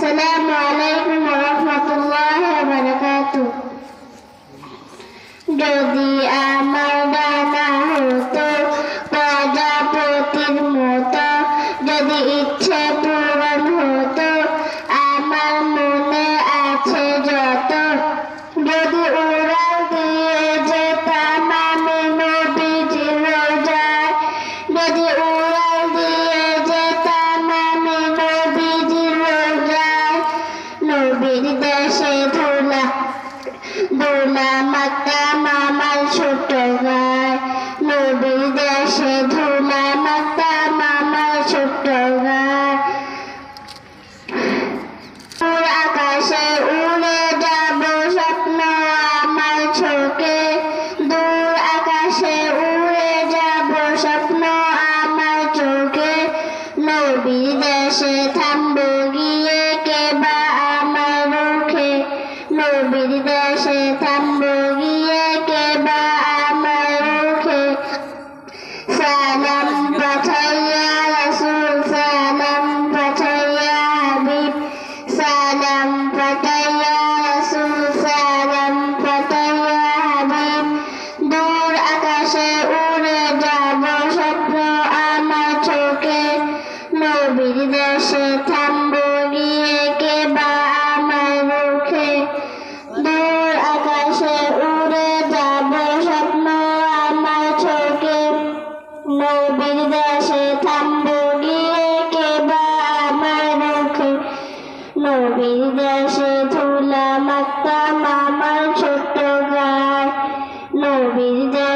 Assalamualaikum warahmatullahi wabarakatuh. Jadi amal dan hutu pada putih muta. jadi icep ধুলা মাক্কা মামার ছোট গায় নবীর দেশে ধুলা মাক্কা মামার ছোট গায় আকাশে উড়ে যাব স্বপ্ন আমার চোখে। দূর আকাশে উড়ে যাব স্বপ্ন আমার চোখে। নবীর নবীর দেশে থামবো নবীর দেশে ধুলা মাত্তাম আমার ছোট্ট গায় নবীর দেশে